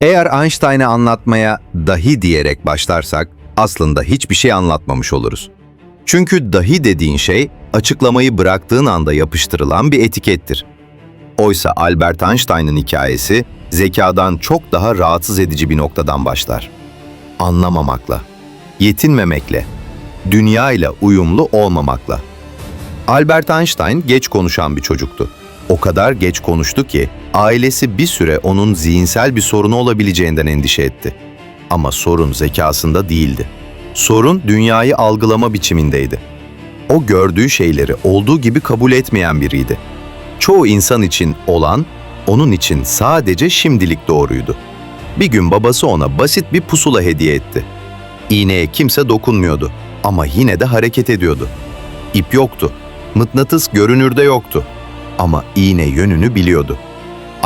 Eğer Einstein'ı anlatmaya dahi diyerek başlarsak aslında hiçbir şey anlatmamış oluruz. Çünkü dahi dediğin şey açıklamayı bıraktığın anda yapıştırılan bir etikettir. Oysa Albert Einstein'ın hikayesi zekadan çok daha rahatsız edici bir noktadan başlar. Anlamamakla, yetinmemekle, dünyayla uyumlu olmamakla. Albert Einstein geç konuşan bir çocuktu. O kadar geç konuştu ki ailesi bir süre onun zihinsel bir sorunu olabileceğinden endişe etti. Ama sorun zekasında değildi. Sorun dünyayı algılama biçimindeydi. O gördüğü şeyleri olduğu gibi kabul etmeyen biriydi. Çoğu insan için olan, onun için sadece şimdilik doğruydu. Bir gün babası ona basit bir pusula hediye etti. İğneye kimse dokunmuyordu ama yine de hareket ediyordu. İp yoktu, mıknatıs görünürde yoktu ama iğne yönünü biliyordu.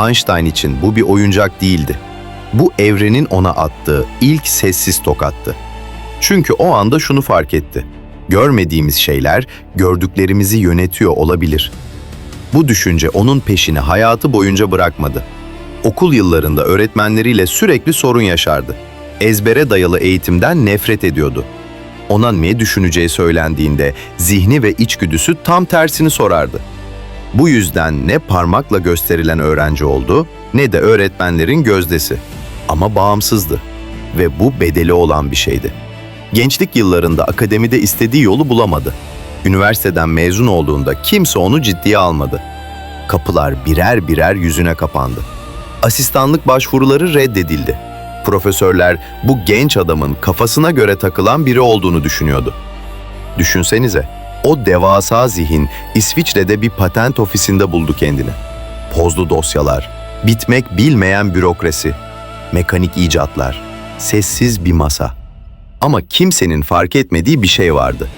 Einstein için bu bir oyuncak değildi. Bu evrenin ona attığı ilk sessiz tokattı. Çünkü o anda şunu fark etti. Görmediğimiz şeyler gördüklerimizi yönetiyor olabilir. Bu düşünce onun peşini hayatı boyunca bırakmadı. Okul yıllarında öğretmenleriyle sürekli sorun yaşardı. Ezbere dayalı eğitimden nefret ediyordu. Ona ne düşüneceği söylendiğinde zihni ve içgüdüsü tam tersini sorardı. Bu yüzden ne parmakla gösterilen öğrenci oldu ne de öğretmenlerin gözdesi. Ama bağımsızdı ve bu bedeli olan bir şeydi. Gençlik yıllarında akademide istediği yolu bulamadı. Üniversiteden mezun olduğunda kimse onu ciddiye almadı. Kapılar birer birer yüzüne kapandı. Asistanlık başvuruları reddedildi. Profesörler bu genç adamın kafasına göre takılan biri olduğunu düşünüyordu. Düşünsenize, o devasa zihin İsviçre'de bir patent ofisinde buldu kendini. Pozlu dosyalar, bitmek bilmeyen bürokrasi, mekanik icatlar, sessiz bir masa. Ama kimsenin fark etmediği bir şey vardı.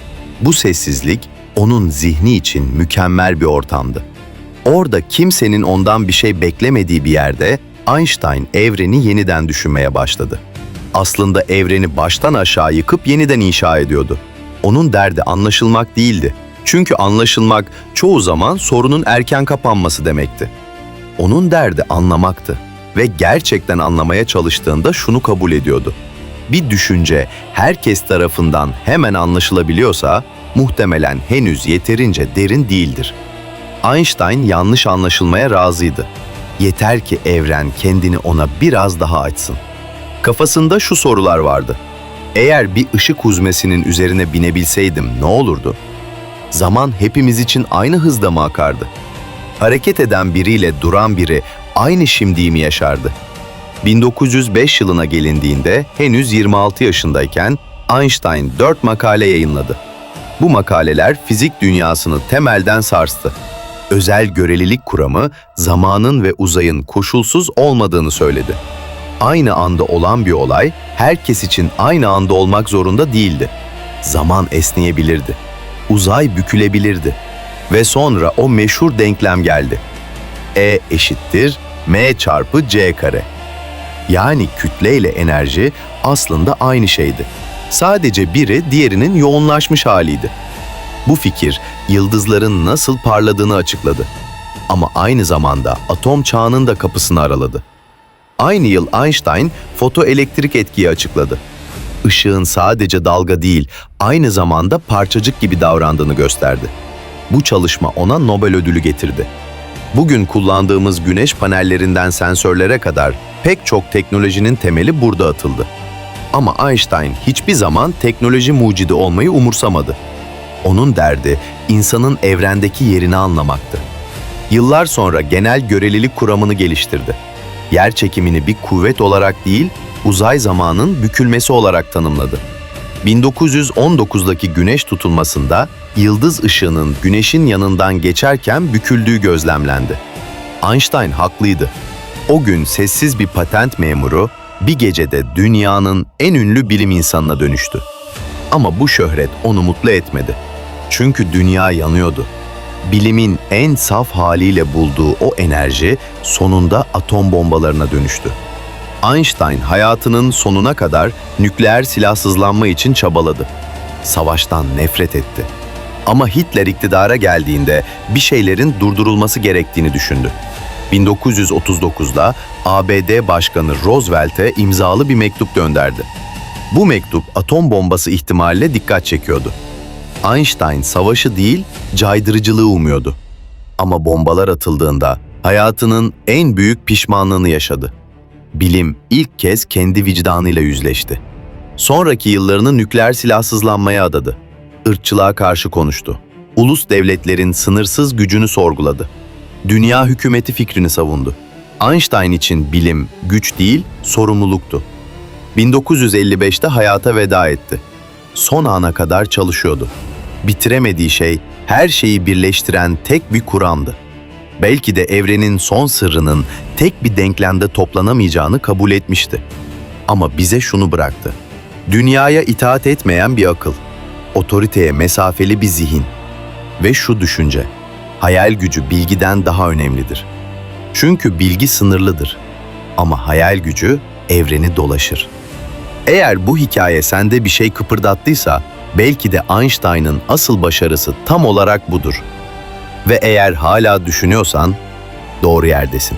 Bu sessizlik onun zihni için mükemmel bir ortamdı. Orada kimsenin ondan bir şey beklemediği bir yerde Einstein evreni yeniden düşünmeye başladı. Aslında evreni baştan aşağı yıkıp yeniden inşa ediyordu. Onun derdi anlaşılmak değildi. Çünkü anlaşılmak çoğu zaman sorunun erken kapanması demekti. Onun derdi anlamaktı ve gerçekten anlamaya çalıştığında şunu kabul ediyordu. Bir düşünce herkes tarafından hemen anlaşılabiliyorsa muhtemelen henüz yeterince derin değildir. Einstein yanlış anlaşılmaya razıydı. Yeter ki evren kendini ona biraz daha açsın. Kafasında şu sorular vardı. Eğer bir ışık huzmesinin üzerine binebilseydim ne olurdu? Zaman hepimiz için aynı hızda mı akardı? Hareket eden biriyle duran biri aynı şimdiyi mi yaşardı? 1905 yılına gelindiğinde henüz 26 yaşındayken Einstein 4 makale yayınladı. Bu makaleler fizik dünyasını temelden sarstı. Özel görelilik kuramı zamanın ve uzayın koşulsuz olmadığını söyledi. Aynı anda olan bir olay herkes için aynı anda olmak zorunda değildi. Zaman esneyebilirdi. Uzay bükülebilirdi. Ve sonra o meşhur denklem geldi. E eşittir m çarpı c kare. Yani kütle ile enerji aslında aynı şeydi. Sadece biri diğerinin yoğunlaşmış haliydi. Bu fikir yıldızların nasıl parladığını açıkladı. Ama aynı zamanda atom çağının da kapısını araladı. Aynı yıl Einstein fotoelektrik etkiyi açıkladı. Işığın sadece dalga değil, aynı zamanda parçacık gibi davrandığını gösterdi. Bu çalışma ona Nobel ödülü getirdi. Bugün kullandığımız güneş panellerinden sensörlere kadar pek çok teknolojinin temeli burada atıldı. Ama Einstein hiçbir zaman teknoloji mucidi olmayı umursamadı. Onun derdi insanın evrendeki yerini anlamaktı. Yıllar sonra genel görelilik kuramını geliştirdi. Yer çekimini bir kuvvet olarak değil, uzay zamanın bükülmesi olarak tanımladı. 1919'daki güneş tutulmasında yıldız ışığının güneşin yanından geçerken büküldüğü gözlemlendi. Einstein haklıydı. O gün sessiz bir patent memuru bir gecede dünyanın en ünlü bilim insanına dönüştü. Ama bu şöhret onu mutlu etmedi. Çünkü dünya yanıyordu. Bilimin en saf haliyle bulduğu o enerji sonunda atom bombalarına dönüştü. Einstein hayatının sonuna kadar nükleer silahsızlanma için çabaladı. Savaştan nefret etti. Ama Hitler iktidara geldiğinde bir şeylerin durdurulması gerektiğini düşündü. 1939'da ABD Başkanı Roosevelt'e imzalı bir mektup gönderdi. Bu mektup atom bombası ihtimaline dikkat çekiyordu. Einstein savaşı değil, caydırıcılığı umuyordu. Ama bombalar atıldığında hayatının en büyük pişmanlığını yaşadı. Bilim ilk kez kendi vicdanıyla yüzleşti. Sonraki yıllarını nükleer silahsızlanmaya adadı. Irkçılığa karşı konuştu. Ulus devletlerin sınırsız gücünü sorguladı. Dünya hükümeti fikrini savundu. Einstein için bilim güç değil, sorumluluktu. 1955'te hayata veda etti. Son ana kadar çalışıyordu. Bitiremediği şey her şeyi birleştiren tek bir kuramdı. Belki de evrenin son sırrının tek bir denklemde toplanamayacağını kabul etmişti. Ama bize şunu bıraktı. Dünyaya itaat etmeyen bir akıl, otoriteye mesafeli bir zihin ve şu düşünce. Hayal gücü bilgiden daha önemlidir. Çünkü bilgi sınırlıdır ama hayal gücü evreni dolaşır. Eğer bu hikaye sende bir şey kıpırdattıysa, belki de Einstein'ın asıl başarısı tam olarak budur. Ve eğer hala düşünüyorsan, doğru yerdesin.